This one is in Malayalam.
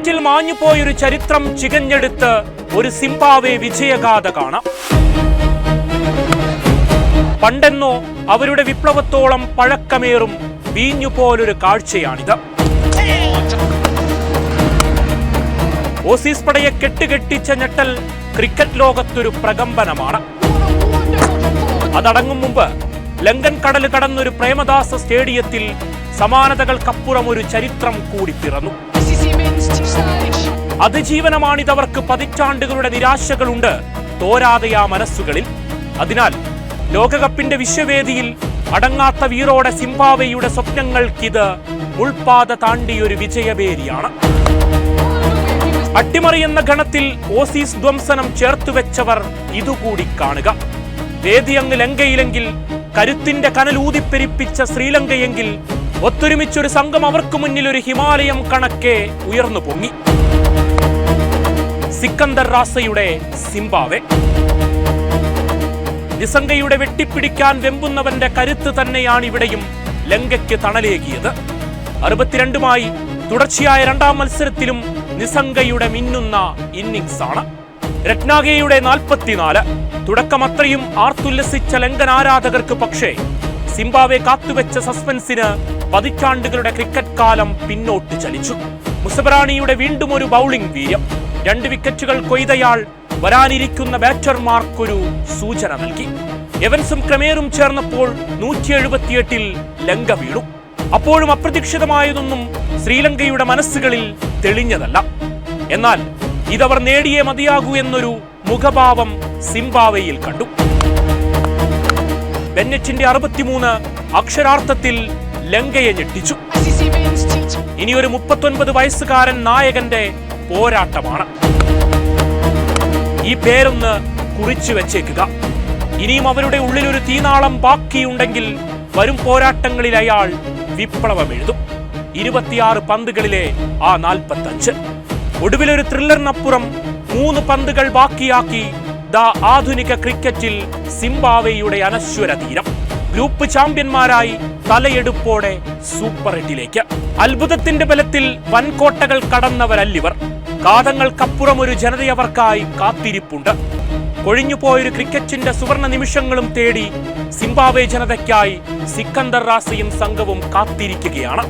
ക്രിക്കറ്റിൽ മാഞ്ഞുപോയൊരു ചരിത്രം ചികഞ്ഞെടുത്ത് ഒരു സിംബാവെ വിജയഗാഥ കാണാം പണ്ടെന്നോ അവരുടെ വിപ്ലവത്തോളം പഴക്കമേറും വീഞ്ഞുപോലൊരു കാഴ്ചയാണിത്. ഓസീസ് പടയെ കെട്ടുകെട്ടിച്ച ഞെട്ടൽ ക്രിക്കറ്റ് ലോകത്തൊരു പ്രകമ്പനമാണ്. അതടങ്ങും മുമ്പ് ലങ്കൻ കടൽ കടന്നൊരു പ്രേമദാസ സ്റ്റേഡിയത്തിൽ സമാനതകൾക്കപ്പുറം ഒരു ചരിത്രം കൂടി പിറന്നു. അതിജീവനമാണിതവർക്ക് പതിറ്റാണ്ടുകളുടെ നിരാശകളുണ്ട്. തോരാതെ ആ മനസ്സുകളിൽ. അതിനാൽ ലോകകപ്പിന്റെ വിശ്വവേദിയിൽ അടങ്ങാത്ത വീറോടെ സിംബാവയുടെ സ്വപ്നങ്ങൾക്കിത് ഉൾപാത താണ്ടിയൊരു വിജയവേരിയാണ് അട്ടിമറിയുന്ന ഗണത്തിൽ ഓസീസ് ധ്വംസനം ചേർത്തുവെച്ചവർ ഇതുകൂടി കാണുക. വേദിയങ്ങ് ലങ്കയിലെങ്കിൽ കരുത്തിന്റെ കനലൂതിപ്പെരിപ്പിച്ച ശ്രീലങ്കയെങ്കിൽ ഒത്തൊരുമിച്ചൊരു സംഘം അവർക്ക് മുന്നിൽ ഒരു ഹിമാലയം കണക്കെ ഉയർന്നു പൊങ്ങി. സിക്കന്ദർ റാസയുടെ സിംബാവെ. നിസംഗയുടെ വെട്ടിപ്പിടിക്കാൻ വെമ്പുന്നവന്റെ കരുത്ത് തന്നെയാണ് ഇവിടെയും ലങ്കയ്ക്ക് തണലേകിയത്. അറുപത്തിരണ്ടുമായി തുടർച്ചയായ രണ്ടാം മത്സരത്തിലും നിസംഗയുടെ മിന്നുന്ന ഇന്നിംഗ്സ് ആണ് രത്നാഗയുടെ നാൽപ്പത്തിനാല്. തുടക്കം അത്രയും ആർത്തുല്ലസിച്ച ലങ്കൻ ആരാധകർക്ക് പക്ഷേ സിംബാവെ കാത്തുവെച്ച സസ്പെൻസിന് പതിറ്റാണ്ടുകളുടെ ക്രിക്കറ്റ് കാലം പിന്നോട്ട് ചലിച്ചു. മുസബറാണിയുടെ വീണ്ടും ഒരു ബൗളിംഗ് വീര്യം. രണ്ട് വിക്കറ്റുകൾ കൊയ്തയാൾ വരാനിരിക്കുന്ന ബാറ്റർമാർക്കൊരു സൂചന നൽകി. എവൻസും ക്രമേറും ചേർന്നപ്പോൾ നൂറ്റി എഴുപത്തിയെട്ടിൽ ലങ്ക വീണു. അപ്പോഴും അപ്രതീക്ഷിതമായതൊന്നും ശ്രീലങ്കയുടെ മനസ്സുകളിൽ തെളിഞ്ഞതല്ല. എന്നാൽ ഇതവർ നേടിയേ മതിയാകൂ എന്നൊരു മുഖഭാവം സിംബാവയിൽ കണ്ടു. ബെന്നറ്റിന്റെ അറുപത്തിമൂന്ന് അക്ഷരാർത്ഥത്തിൽ ലങ്കയെ ഞെട്ടിച്ചു. ഇനി ഒരു മുപ്പത്തൊൻപത് വയസ്സുകാരൻ നായകന്റെ പോരാട്ടമാണ്. ഈ പേരൊന്ന് കുറിച്ചു വെച്ചേക്കുക. ഇനിയും അവരുടെ ഉള്ളിൽ ഒരു തീനാളം ബാക്കിയുണ്ടെങ്കിൽ വരും പോരാട്ടങ്ങളിൽ അയാൾ വിപ്ലവം എഴുതും ഇരുപത്തിയാറ് പന്തുകളിലെ ആ നാൽപ്പത്തഞ്ച്. ഒടുവിലൊരു ത്രില്ലറിനപ്പുറം മൂന്ന് പന്തുകൾ ബാക്കിയാക്കി ദ ആധുനിക ക്രിക്കറ്റിൽ സിംബാവെയുടെ അനശ്വര തീരം. Group ചാമ്പ്യന്മാരായി തലയെടുപ്പോടെ super എട്ടിലേക്ക്. അത്ഭുതത്തിന്റെ ബലത്തിൽ വൻകോട്ടകൾ കടന്നവരല്ലിവർ. കാതങ്ങൾക്കപ്പുറം ഒരു ജനതയവർക്കായി കാത്തിരിപ്പുണ്ട്. കൊഴിഞ്ഞുപോയൊരു ക്രിക്കറ്റിന്റെ സുവർണ നിമിഷങ്ങളും തേടി സിംബാവേ ജനതയ്ക്കായി സിക്കന്ദർ റാസയും സംഘവും കാത്തിരിക്കുകയാണ്.